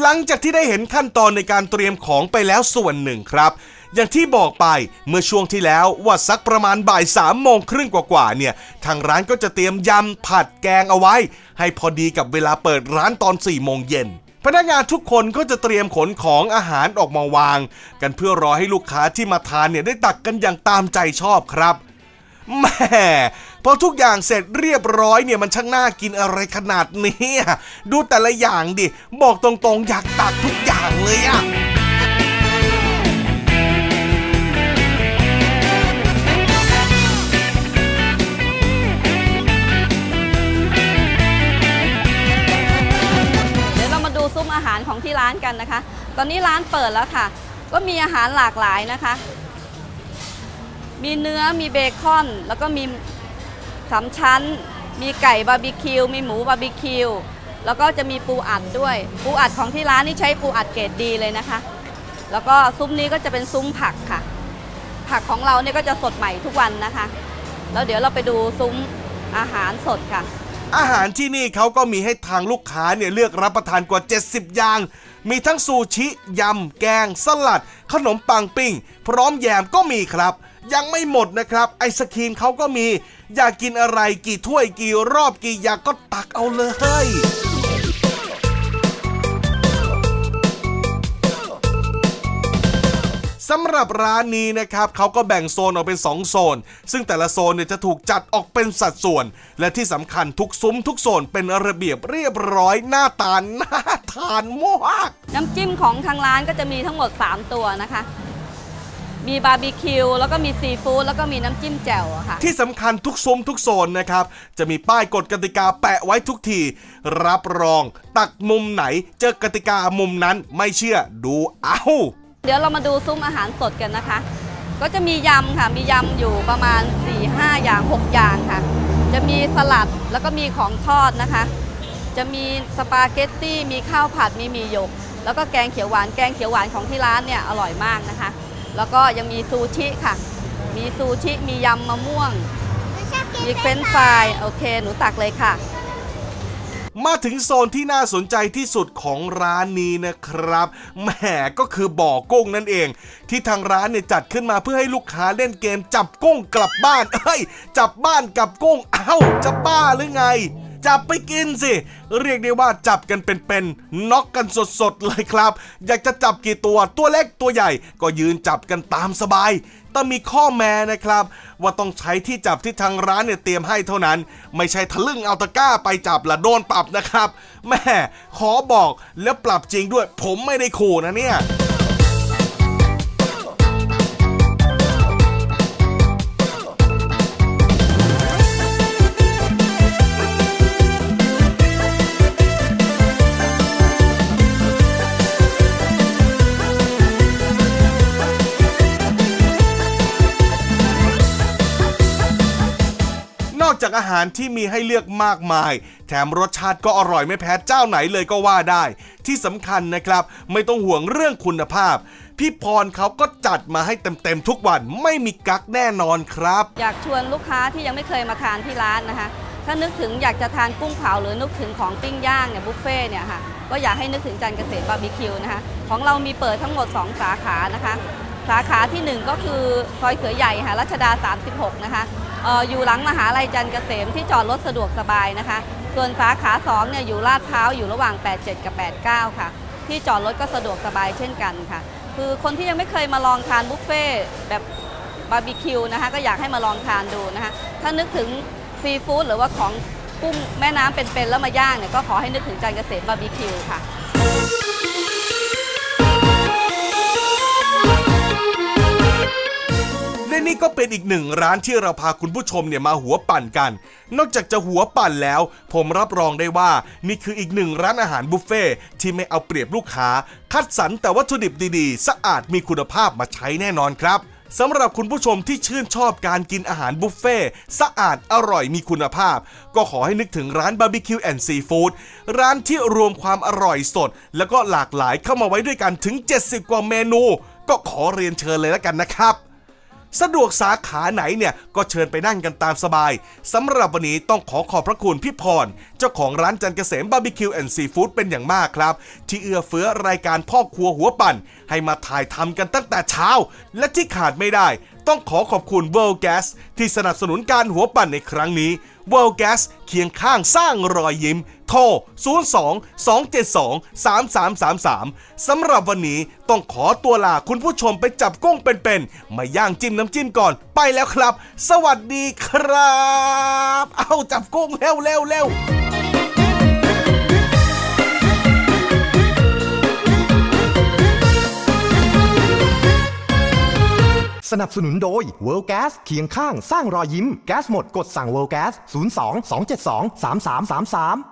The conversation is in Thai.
หลังจากที่ได้เห็นขั้นตอนในการเตรียมของไปแล้วส่วนหนึ่งครับ อย่างที่บอกไปเมื่อช่วงที่แล้วว่าสักประมาณบ่าย3ามโมงครึ่งกว่าๆเนี่ย ทางร้านก็จะเตรียมยำผัดแกงเอาไว้ ให้พอดีกับเวลาเปิดร้านตอน4ี่โมงเย็นพนักงานทุกคนก็จะเตรียมขนของอาหารออกมาวาง กันเพื่อรอให้ลูกค้าที่มาทานเนี่ยได้ตักกันอย่างตามใจชอบครับแม่ พอทุกอย่างเสร็จเรียบร้อยเนี่ยมันช่างน่ากินอะไรขนาดนี้ดูแต่ละอย่างดิ บอกตรงๆ อยากตักทุกอย่างเลยอะเดี๋ยวเรามาดูซุ้มอาหารของที่ร้านกันนะคะ ตอนนี้ร้านเปิดแล้วค่ะ ก็มีอาหารหลากหลายนะคะ มีเนื้อมีเบคอน แล้วก็มี สามชั้น มีไก่บาร์บีคิว มีหมูบาร์บีคิว แล้วก็จะมีปูอัดด้วย ปูอัดของที่ร้านนี่ใช้ปูอัดเกรดดีเลยนะคะ แล้วก็ซุ้มนี้ก็จะเป็นซุ้มผักค่ะ ผักของเราเนี่ยก็จะสดใหม่ทุกวันนะคะ แล้วเดี๋ยวเราไปดูซุ้มอาหารสดค่ะ อาหารที่นี่เขาก็มีให้ทางลูกค้าเนี่ยเลือกรับประทานกว่า 70 อย่าง มีทั้งซูชิ ยำ แกง สลัด ขนมปังปิ้ง พร้อมแยมก็มีครับ ยังไม่หมดนะครับ ไอศครีมเขาก็มี อยากกินอะไรกี่ถ้วยกี่รอบกี่อยางก็ตักเอาเลยสำหรับร้านนี้นะครับเขาก็แบ่งโซนออกเป็น 2 โซน ซึ่งแต่ละโซนเนี่ยจะถูกจัดออกเป็นสัดส่วน และที่สำคัญทุกซุ้มทุกโซนเป็นระเบียบเรียบร้อยหน้าตาน่าทานมาก น้ำจิ้มของทางร้านก็จะมีทั้งหมด 3 ตัวนะคะ มีบาร์บีคิวแล้วก็มีซีฟู้ดแล้วก็มีน้ำจิ้มแจ่วอะค่ะ ที่สำคัญทุกซุ้มทุกโซนนะครับ จะมีป้ายกฎกติกาแปะไว้ทุกที รับรอง ตักมุมไหน เจอกติกามุมนั้นไม่เชื่อดูเอาเดี๋ยวเรามาดูซุ้มอาหารสดกันนะคะ ก็จะมียำค่ะ มียำอยู่ประมาณ 4-5 อย่าง 6 อย่างค่ะ จะมีสลัดแล้วก็มีของทอดนะคะ จะมีสปาเกตตี้มีข้าวผัดมีหมีหยก แล้วก็แกงเขียวหวานแกงเขียวหวานของที่ร้านเนี่ยอร่อยมากนะคะ แล้วก็ยังมีซูชิค่ะ มีซูชิ มียำมะม่วง มีเฟรนช์ฟราย โอเค หนูตักเลยค่ะ มาถึงโซนที่น่าสนใจที่สุดของร้านนี้นะครับ แหมก็คือบ่อกุ้งนั่นเอง ที่ทางร้านเนี่ยจัดขึ้นมาเพื่อให้ลูกค้าเล่นเกมจับกุ้งกลับบ้าน เอ้ย จับบ้านกับกุ้ง เอ้า จะบ้าหรือไง จับไปกินสิ เรียกได้ว่าจับกันเป็นๆน็อกกันสดๆเลยครับ อยากจะจับกี่ตัวตัวเล็กตัวใหญ่ ก็ยืนจับกันตามสบาย แต่มีข้อแม้นะครับ ว่าต้องใช้ที่จับที่ทางร้านเนี่ยเตรียมให้เท่านั้น ไม่ใช่ทะลึ่งเอาตะกร้าไปจับละโดนปรับนะครับแม่ขอบอกแล้วปรับจริงด้วย ผมไม่ได้ขู่นะเนี่ย จากอาหารที่มีให้เลือกมากมาย แถมรสชาติก็อร่อยไม่แพ้เจ้าไหนเลยก็ว่าได้ ที่สำคัญนะครับ ไม่ต้องห่วงเรื่องคุณภาพ พี่พรเขาก็จัดมาให้เต็มๆทุกวันไม่มีกักแน่นอนครับ อยากชวนลูกค้าที่ยังไม่เคยมาทานที่ร้านนะคะ ถ้านึกถึงอยากจะทานกุ้งเผาหรือนึกถึงของปิ้งย่างเนี่ยบุฟเฟ่เนี่ยค่ะก็อยากให้นึกถึงจันเกษมบาร์บีคิวนะคะของเรามีเปิดทั้งหมด 2 สาขานะคะ สาขาที่ 1 ก็คือซอยเขือใหญ่ค่ะรัชดา 36 นะคะ อยู่หลังมหาลัยจันเกษมที่จอดรถสะดวกสบายนะคะ ส่วนสาขา2เนี่ยอยู่ลาดพร้าวอยู่ระหว่าง 87 กับ 89 ค่ะ ที่จอดรถก็สะดวกสบายเช่นกันค่ะ คือคนที่ยังไม่เคยมาลองทานบุฟเฟ่แบบบาร์บีคิวนะคะก็อยากให้มาลองทานดูนะคะถ้านึกถึงซีฟู้ดหรือว่าของกุ้งแม่น้ำเป็นๆแล้วมาย่างเนี่ยก็ขอให้นึกถึงจันเกษมบาร์บีคิวค่ะ และนี่ก็เป็นอีกหนึ่งร้านที่เราพาคุณผู้ชมเนี่ยมาหัวปั่นกัน นอกจากจะหัวปั่นแล้ว ผมรับรองได้ว่า นี่คืออีกหนึ่งร้านอาหารบุฟเฟ่ที่ไม่เอาเปรียบลูกค้า คัดสรรแต่วัตถุดิบดีๆ สะอาดมีคุณภาพมาใช้แน่นอนครับสำหรับคุณผู้ชมที่ชื่นชอบการกินอาหารบุฟเฟ่สะอาดอร่อยมีคุณภาพ ก็ขอให้นึกถึงร้านบาร์บีคิวแอนด์ซีฟู้ดร้านที่รวมความอร่อยสด แล้วก็หลากหลายเข้ามาไว้ด้วยกันถึง 70 กว่าเมนู ก็ขอเรียนเชิญเลยแล้วกันนะครับ สะดวกสาขาไหนเนี่ยก็เชิญไปนั่งกันตามสบายสำหรับวันนี้ต้องขอขอบพระคุณพี่พร เจ้าของร้านจันเกษมบาร์บีคิวแอนด์ซีฟู้ดเป็นอย่างมากครับ ที่เอื้อเฟื้อรายการพ่อครัวหัวปั่น ให้มาถ่ายทำกันตั้งแต่เช้า และที่ขาดไม่ได้ ต้องขอขอบคุณ World Gas ที่สนับสนุนการหัวปั่นในครั้งนี้ World Gas เคียงข้างสร้างรอยยิ้ม โทร 02 272 3333 สำหรับวันนี้ต้องขอตัวลาคุณผู้ชมไปจับกุ้งเป็นๆ มาย่างจิ้มน้ำจิ้มก่อนไปแล้วครับ สวัสดีครับ เอาจับกุ้งเร็วเร็วเร็ว สนับสนุนโดย World Gas เคียงข้างสร้างรอยยิ้ม แก๊สหมดกดสั่ง World Gas 02 272 3333